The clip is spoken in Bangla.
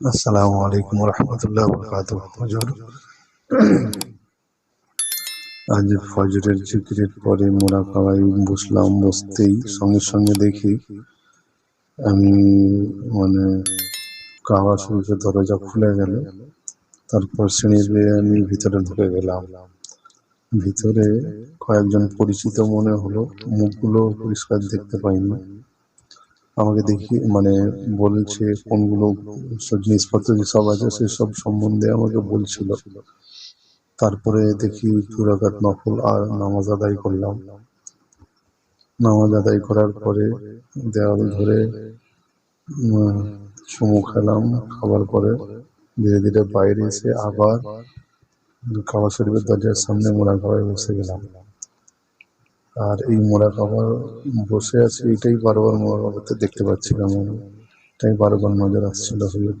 আসসালামু আলাইকুম রহমতুল্লাহ বরকাত হজর, আজ ফজরের জিকিরের পরে মোরাকাবাই বসলাম, বসতেই সঙ্গে সঙ্গে দেখি আমি মানে কাবা শরীফের দরজা খুলে গেল, তারপর সিঁড়ি বেয়ে আমি ভিতরে ঢুকে গেলাম। ভিতরে কয়েকজন পরিচিত মনে হলো, মুখগুলো পরিষ্কার দেখতে পাইনি। আমাকে দেখি মানে বলছে কোনগুলো জিনিসপত্র যেসব আছে সেসব সম্বন্ধে আমাকে বলছিল। তারপরে দেখি চুরাঘাত নফল আর নামাজ আদায় করলাম। নামাজ আদায় করার পরে দেওয়াল ধরে চুমু খেলাম খাবার পরে ধীরে ধীরে বাইরে এসে আবার খাওয়া শরীফের দরজার সামনে মোড়া খাওয়ায় বসে গেলাম। আর এই মোড়া খাবার বসে আছে, এটাই বারবার মোড়া খাবারতে দেখতে পাচ্ছিলাম আমি এটাই বারবার নজর আসছিল হুজুর।